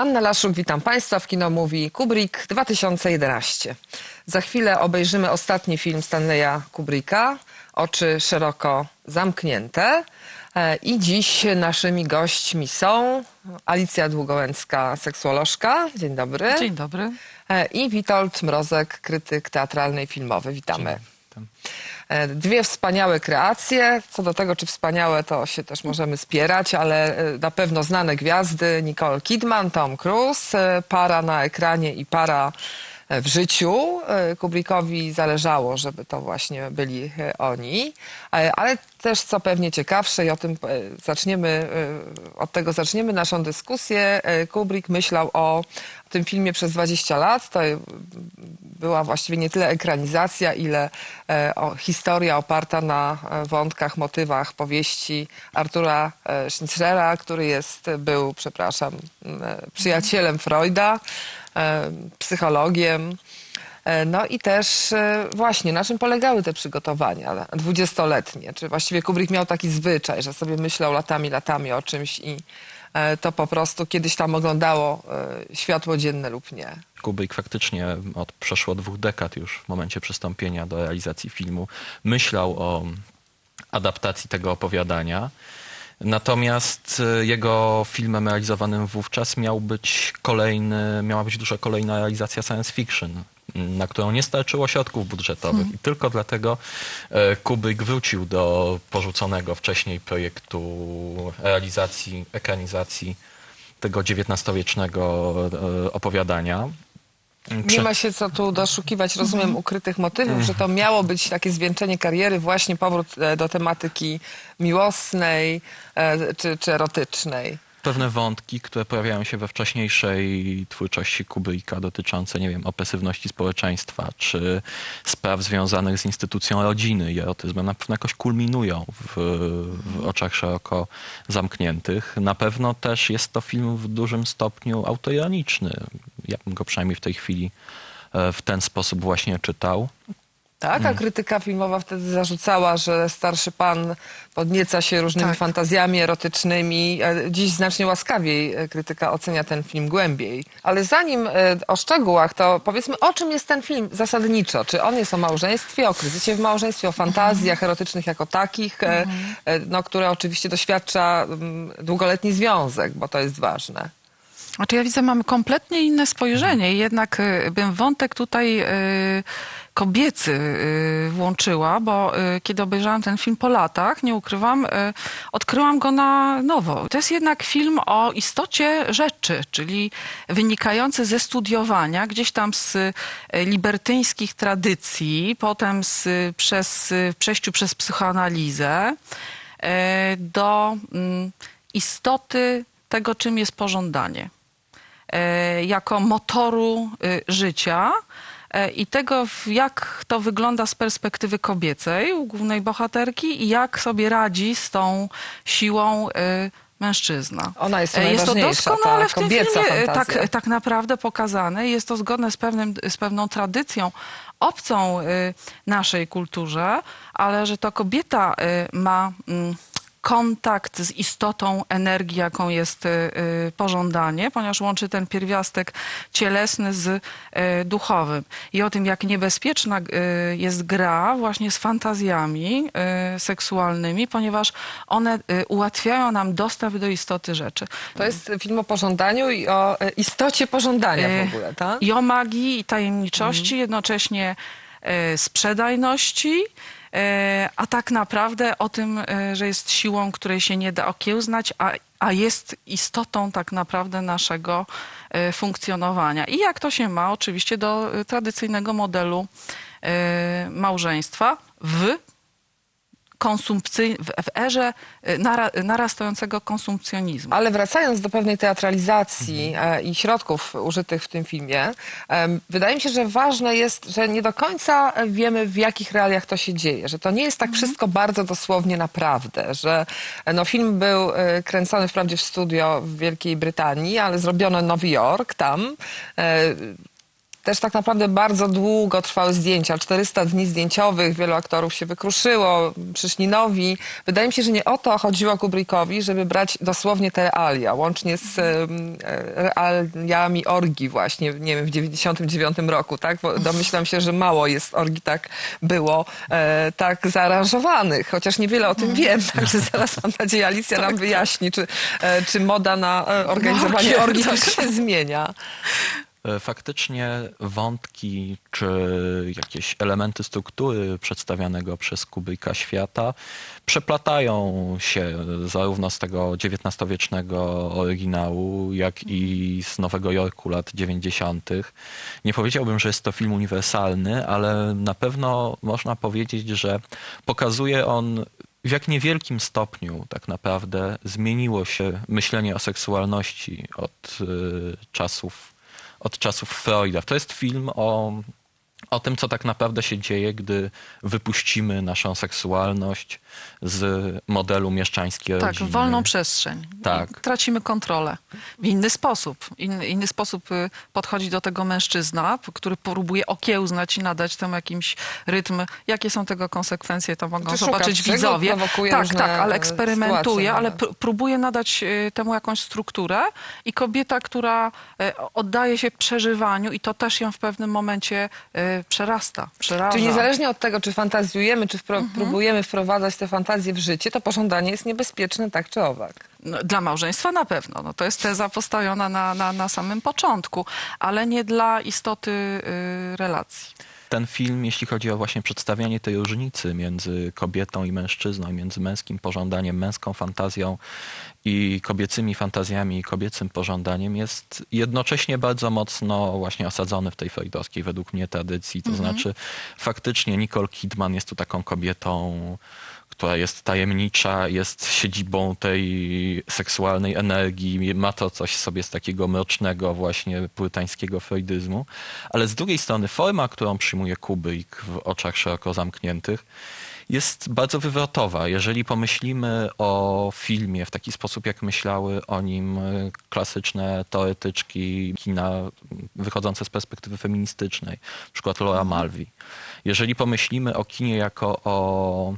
Anna Laszuk, witam Państwa w Kino Mówi Kubrick 2011. Za chwilę obejrzymy ostatni film Stanleya Kubricka, Oczy szeroko zamknięte. E, I dziś naszymi gośćmi są Alicja Długołęcka, seksuolożka. Dzień dobry. Dzień dobry. E, I Witold Mrozek, krytyk teatralny i filmowy. Witamy. Tam. E, Dwie wspaniałe kreacje. Co do tego, czy wspaniałe, to się też możemy spierać, ale e, na pewno znane gwiazdy Nicole Kidman, Tom Cruise, e, para na ekranie i para w życiu. E, Kubrickowi zależało, żeby to właśnie byli e, oni. E, Ale też, co pewnie ciekawsze, i o tym zaczniemy, od tego zaczniemy naszą dyskusję. Kubrick myślał o tym filmie przez 20 lat. To była właściwie nie tyle ekranizacja, ile historia oparta na wątkach, motywach powieści Artura Schnitzlera, który jest, był, przepraszam, przyjacielem Freuda, psychologiem. E, No i też e, właśnie, na czym polegały te przygotowania dwudziestoletnie? Czy właściwie Kubrick miał taki zwyczaj, że sobie myślał latami, latami o czymś i e, to po prostu kiedyś tam oglądało e, światło dzienne lub nie? Kubrick faktycznie od przeszło dwóch dekad już w momencie przystąpienia do realizacji filmu myślał o adaptacji tego opowiadania. Natomiast y, jego filmem realizowanym wówczas miał być kolejny, miała być duża kolejna realizacja science fiction, na którą nie starczyło środków budżetowych. I tylko dlatego e, Kubrick wrócił do porzuconego wcześniej projektu realizacji, ekranizacji tego XIX-wiecznego e, opowiadania. Nie ma się co tu doszukiwać, rozumiem, ukrytych motywów, że to miało być takie zwieńczenie kariery, właśnie powrót e, do tematyki miłosnej e, czy, czy erotycznej. Pewne wątki, które pojawiają się we wcześniejszej twórczości Kubricka dotyczące, nie wiem, opresywności społeczeństwa, czy spraw związanych z instytucją rodziny i erotyzmem, na pewno jakoś kulminują w, w oczach szeroko zamkniętych. Na pewno też jest to film w dużym stopniu autoironiczny. Ja bym go przynajmniej w tej chwili e, w ten sposób właśnie czytał. Tak, a krytyka filmowa wtedy zarzucała, że starszy pan podnieca się różnymi Tak. fantazjami erotycznymi. E, Dziś znacznie łaskawiej e, krytyka ocenia ten film głębiej. Ale zanim e, o szczegółach, to powiedzmy, o czym jest ten film zasadniczo? Czy on jest o małżeństwie, o kryzysie w małżeństwie, o fantazjach erotycznych jako takich, e, e, no, które oczywiście doświadcza mm, długoletni związek, bo to jest ważne. Znaczy ja widzę, mamy kompletnie inne spojrzenie i jednak y, bym wątek tutaj y, kobiecy y, włączyła, bo y, kiedy obejrzałam ten film po latach, nie ukrywam, y, odkryłam go na nowo. To jest jednak film o istocie rzeczy, czyli wynikający ze studiowania gdzieś tam z libertyńskich tradycji, potem z, przez, przejściu przez psychoanalizę do mm, istoty tego, czym jest pożądanie jako motoru życia i tego, jak to wygląda z perspektywy kobiecej u głównej bohaterki i jak sobie radzi z tą siłą y, mężczyzna. Ona jest E, Jest to doskonale w tym filmie e, tak, tak naprawdę pokazane. Jest to zgodne z, pewnym, z pewną tradycją obcą y, naszej kulturze, ale że to kobieta y, ma mm, kontakt z istotą energii, jaką jest y, y, pożądanie, ponieważ łączy ten pierwiastek cielesny z y, duchowym. I o tym, jak niebezpieczna jest gra właśnie z fantazjami seksualnymi, ponieważ one ułatwiają nam dostęp do istoty rzeczy. To jest film o pożądaniu i o istocie pożądania w ogóle, tak? I o magii i tajemniczości, jednocześnie e, sprzedajności, a tak naprawdę o tym, e, że jest siłą, której się nie da okiełznać, a, a jest istotą tak naprawdę naszego e, funkcjonowania. I jak to się ma oczywiście do e, tradycyjnego modelu e, małżeństwa w konsumpcji, w, erze nara, narastającego konsumpcjonizmu. Ale wracając do pewnej teatralizacji e, i środków użytych w tym filmie, wydaje mi się, że ważne jest, że nie do końca wiemy, w jakich realiach to się dzieje, że to nie jest tak wszystko bardzo dosłownie naprawdę, że e, no, film był e, kręcony wprawdzie w studio w Wielkiej Brytanii, ale zrobiono Nowy Jork tam. Też tak naprawdę bardzo długo trwały zdjęcia. 400 dni zdjęciowych, wielu aktorów się wykruszyło, przyszli nowi. Wydaje mi się, że nie o to chodziło Kubrickowi, żeby brać dosłownie te realia, łącznie z e, realiami orgi właśnie, nie wiem, w 99 roku, tak? Bo domyślam się, że mało jest orgi tak było, e, tak zaaranżowanych, chociaż niewiele o tym wiem, także zaraz mam nadzieję Alicja nam wyjaśni, czy, e, czy moda na organizowanie No, orgi tak. też się zmienia. E, Faktycznie wątki czy jakieś elementy struktury przedstawianego przez Kubricka świata przeplatają się zarówno z tego XIX-wiecznego oryginału, jak i z Nowego Jorku lat 90. Nie powiedziałbym, że jest to film uniwersalny, ale na pewno można powiedzieć, że pokazuje on w jak niewielkim stopniu tak naprawdę zmieniło się myślenie o seksualności od y, czasów od czasów Freuda. To jest film o, o tym, co tak naprawdę się dzieje, gdy wypuścimy naszą seksualność z modelu mieszczańskiej Tak, rodziny. wolną przestrzeń. Tak. I tracimy kontrolę. W inny sposób. In, inny sposób y, podchodzi do tego mężczyzna, który próbuje okiełznać i nadać temu jakimś rytm. Jakie są tego konsekwencje, to mogą Czy szuka zobaczyć przygód, widzowie. prowokuje Tak, tak, ale eksperymentuje, ale pr- próbuje nadać y, temu jakąś strukturę i kobieta, która e, oddaje się przeżywaniu i to też ją w pewnym momencie przerasta, przeraża. Czyli niezależnie od tego, czy fantazjujemy, czy wpro- Mhm. próbujemy wprowadzać te fantazje w życie, to pożądanie jest niebezpieczne tak czy owak. No, dla małżeństwa na pewno. No, to jest teza postawiona na, na, na samym początku, ale nie dla istoty y, relacji. Ten film, jeśli chodzi o właśnie przedstawianie tej różnicy między kobietą i mężczyzną, między męskim pożądaniem, męską fantazją i kobiecymi fantazjami i kobiecym pożądaniem, jest jednocześnie bardzo mocno właśnie osadzony w tej freudowskiej według mnie tradycji. To znaczy faktycznie Nicole Kidman jest tu taką kobietą, która jest tajemnicza, jest siedzibą tej seksualnej energii, ma to coś sobie z takiego mrocznego właśnie purytańskiego freudyzmu, ale z drugiej strony forma, którą przyjmuje Kubrick w oczach szeroko zamkniętych, jest bardzo wywrotowa. Jeżeli pomyślimy o filmie w taki sposób, jak myślały o nim klasyczne teoretyczki kina wychodzące z perspektywy feministycznej, przykład Laura Malvi. Jeżeli pomyślimy o kinie jako o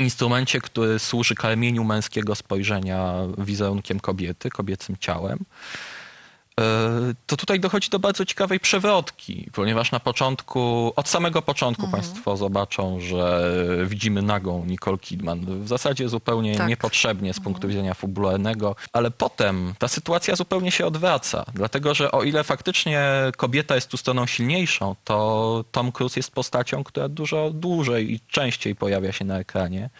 instrumencie, który służy karmieniu męskiego spojrzenia wizerunkiem kobiety, kobiecym ciałem, to tutaj dochodzi do bardzo ciekawej przewrotki, ponieważ na początku, od samego początku Państwo zobaczą, że widzimy nagą Nicole Kidman. W zasadzie zupełnie Tak. niepotrzebnie z punktu widzenia fabularnego, ale potem ta sytuacja zupełnie się odwraca, dlatego że o ile faktycznie kobieta jest tu stroną silniejszą, to Tom Cruise jest postacią, która dużo dłużej i częściej pojawia się na ekranie.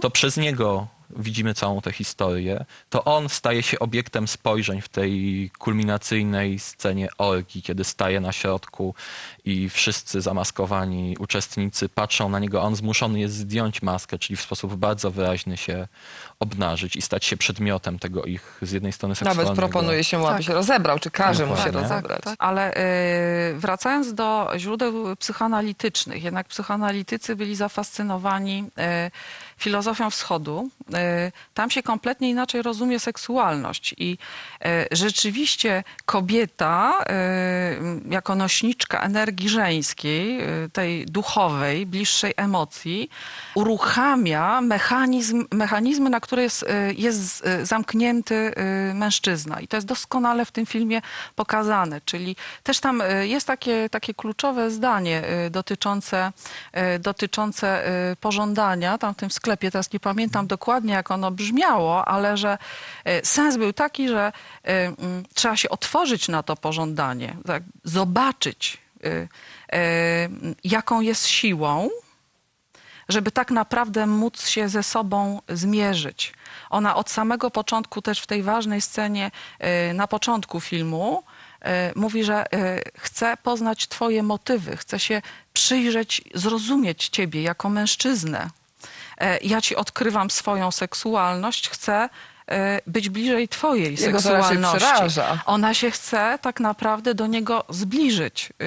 To przez niego widzimy całą tę historię, to on staje się obiektem spojrzeń w tej kulminacyjnej scenie orgi, kiedy staje na środku i wszyscy zamaskowani uczestnicy patrzą na niego, a on zmuszony jest zdjąć maskę, czyli w sposób bardzo wyraźny się obnażyć i stać się przedmiotem tego ich z jednej strony seksualnego. Nawet proponuje się mu, aby Tak. się rozebrał, czy każe mu się rozebrać. Tak, ale y, wracając do źródeł psychoanalitycznych, jednak psychoanalitycy byli zafascynowani y, filozofią wschodu. Y, tam się kompletnie inaczej rozumie seksualność i y, rzeczywiście kobieta y, jako nośniczka energii żeńskiej, tej duchowej, bliższej emocji, uruchamia mechanizm, mechanizmy, na które jest, jest zamknięty mężczyzna. I to jest doskonale w tym filmie pokazane. Czyli też tam jest takie, takie kluczowe zdanie dotyczące, dotyczące pożądania tam w tym sklepie. Teraz nie pamiętam dokładnie, jak ono brzmiało, ale że y, sens był taki, że mm, trzeba się otworzyć na to pożądanie, tak, zobaczyć, y, jaką jest siłą, żeby tak naprawdę móc się ze sobą zmierzyć. Ona od samego początku, też w tej ważnej scenie na początku filmu, mówi, że chce poznać Twoje motywy, chce się przyjrzeć, zrozumieć Ciebie jako mężczyznę. E, Ja Ci odkrywam swoją seksualność, chcę e, być bliżej Twojej Jego seksualności. przeraża. Ona się chce tak naprawdę do niego zbliżyć y,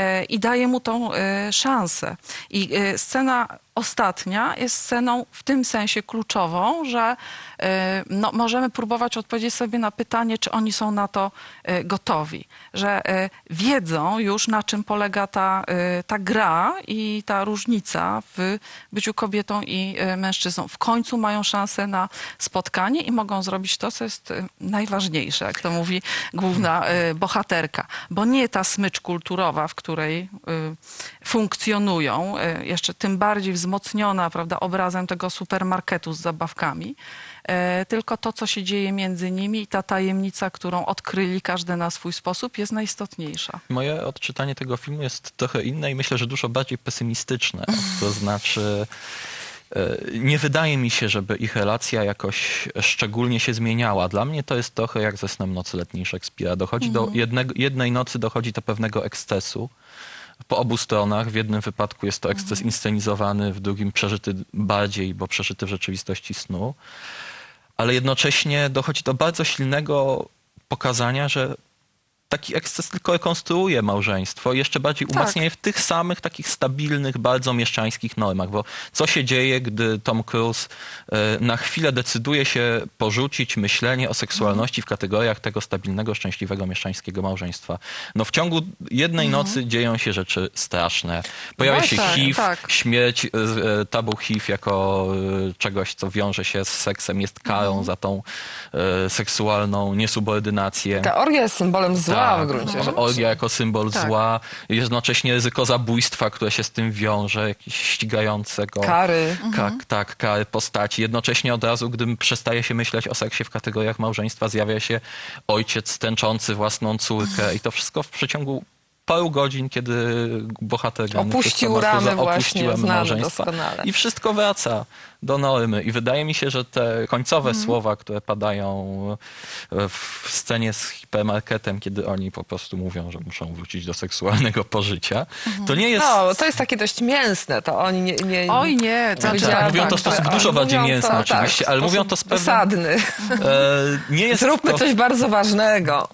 y, i daje mu tą y, szansę. I y, scena ostatnia jest sceną w tym sensie kluczową, że e, no, możemy próbować odpowiedzieć sobie na pytanie, czy oni są na to e, gotowi. Że e, wiedzą już, na czym polega ta, ta gra i ta różnica w byciu kobietą i mężczyzną. W końcu mają szansę na spotkanie i mogą zrobić to, co jest najważniejsze, jak to mówi główna bohaterka. Bo nie ta smycz kulturowa, w której funkcjonują, jeszcze tym bardziej wzmocniona prawda, obrazem tego supermarketu z zabawkami, e, tylko to, co się dzieje między nimi i ta tajemnica, którą odkryli każdy na swój sposób, jest najistotniejsza. Moje odczytanie tego filmu jest trochę inne i myślę, że dużo bardziej pesymistyczne. To znaczy, e, nie wydaje mi się, żeby ich relacja jakoś szczególnie się zmieniała. Dla mnie to jest trochę jak ze snem nocy letniej Szekspira. Dochodzi do jednego, jednej nocy dochodzi do pewnego ekscesu. Po obu stronach. W jednym wypadku jest to eksces inscenizowany, w drugim przeżyty bardziej, bo przeżyty w rzeczywistości snu. Ale jednocześnie dochodzi do bardzo silnego pokazania, że taki eksces tylko rekonstruuje małżeństwo i jeszcze bardziej umacnia je w tych samych takich stabilnych, bardzo mieszczańskich normach. Bo co się dzieje, gdy Tom Cruise e, na chwilę decyduje się porzucić myślenie o seksualności w kategoriach tego stabilnego, szczęśliwego mieszczańskiego małżeństwa? No w ciągu jednej nocy dzieją się rzeczy straszne. Pojawia No się tak, HIV, tak. śmierć, e, e, tabu HIV jako czegoś, co wiąże się z seksem, jest karą za tą seksualną niesubordynację. Ta orgia jest symbolem zła Tak, w gruncie rzeczy. Orgia jako symbol Tak. zła, jednocześnie ryzyko zabójstwa, które się z tym wiąże, jakieś ścigającego. Kary. Tak, tak, kary postaci. Jednocześnie od razu, gdy przestaje się myśleć o seksie w kategoriach małżeństwa, zjawia się ojciec tęczący własną córkę i to wszystko w przeciągu paru godzin, kiedy bohater Opuścił ramy właśnie, małżeństwa doskonale. i wszystko wraca do normy. I wydaje mi się, że te końcowe Mhm. słowa, które padają e, w scenie z hipermarketem, kiedy oni po prostu mówią, że muszą wrócić do seksualnego pożycia, to nie jest... No, to jest takie dość mięsne, to oni nie... nie Oj nie, Znaczy, powiedziałam mówią to w sposób dużo bardziej mięsny to, oczywiście, tak, ale mówią to z pewnym- Dosadny. E, nie jest Zróbmy to... coś bardzo ważnego.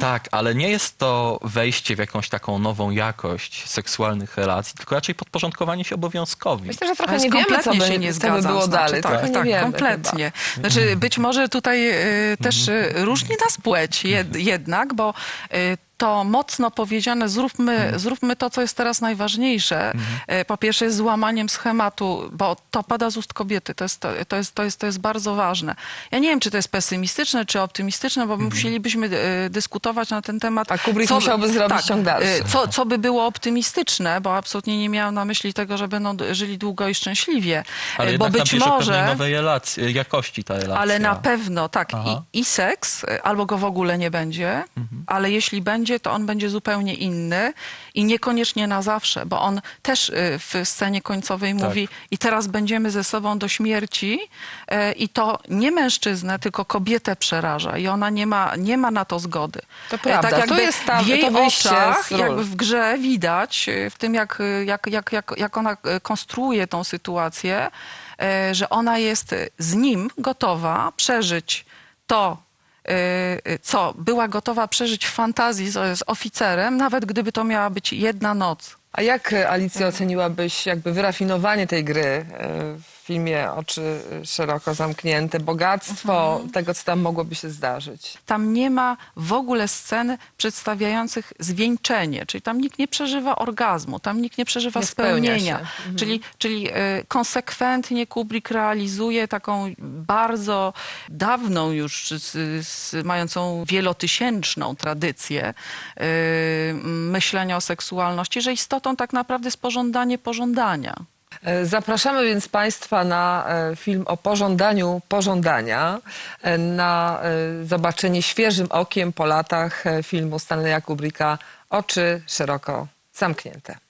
Tak, ale nie jest to wejście w jakąś taką nową jakość seksualnych relacji, tylko raczej podporządkowanie się obowiązkowi. Myślę, że trochę Ale nie wiemy, co kompletnie by, się nie by zgadzam. było znaczy, dalej. Tak, trochę tak, nie wiemy kompletnie. Znaczy, być może tutaj y, też y, różni nas płeć jed, jednak, bo y, to mocno powiedziane, zróbmy, zróbmy to, co jest teraz najważniejsze. Y, Po pierwsze jest złamaniem schematu, bo to pada z ust kobiety. To jest, to, to, jest, to, jest, to jest bardzo ważne. Ja nie wiem, czy to jest pesymistyczne, czy optymistyczne, bo musielibyśmy y, dyskutować na ten temat. A Kubrick musiałby zrobić ciąg dalszy. y, Co, co by było optymistyczne, bo absolutnie nie miałam na myśli tego, że będą żyli długo i szczęśliwie. Ale bo być może... nowej relacji, jakości ta relacja. Ale na pewno tak. I, I seks, albo go w ogóle nie będzie, ale jeśli będzie, to on będzie zupełnie inny i niekoniecznie na zawsze, bo on też y, w scenie końcowej mówi i teraz będziemy ze sobą do śmierci y, i to nie mężczyznę, tylko kobietę przeraża i ona nie ma, nie ma na to zgody. To prawda. Tak To jest ta- w jej to oczach, jakby w grze widać, y, w tym jak, jak, jak, jak, jak ona konstruuje tą sytuację, że ona jest z nim gotowa przeżyć to, co była gotowa przeżyć w fantazji z, z oficerem, nawet gdyby to miała być jedna noc. A jak, e, Alicja, oceniłabyś jakby wyrafinowanie tej gry filmie Oczy szeroko zamknięte, bogactwo Mhm. tego, co tam mogłoby się zdarzyć? Tam nie ma w ogóle scen przedstawiających zwieńczenie, czyli tam nikt nie przeżywa orgazmu, tam nikt nie przeżywa Nie spełnienia. Mhm. Czyli, czyli e, konsekwentnie Kubrick realizuje taką bardzo dawną już, z, z, mającą wielotysięczną tradycję e, myślenia o seksualności, że istotą tak naprawdę jest pożądanie pożądania. E, Zapraszamy więc Państwa na e, film o pożądaniu pożądania, e, na zobaczenie świeżym okiem po latach filmu Stanleya Kubricka Oczy szeroko zamknięte.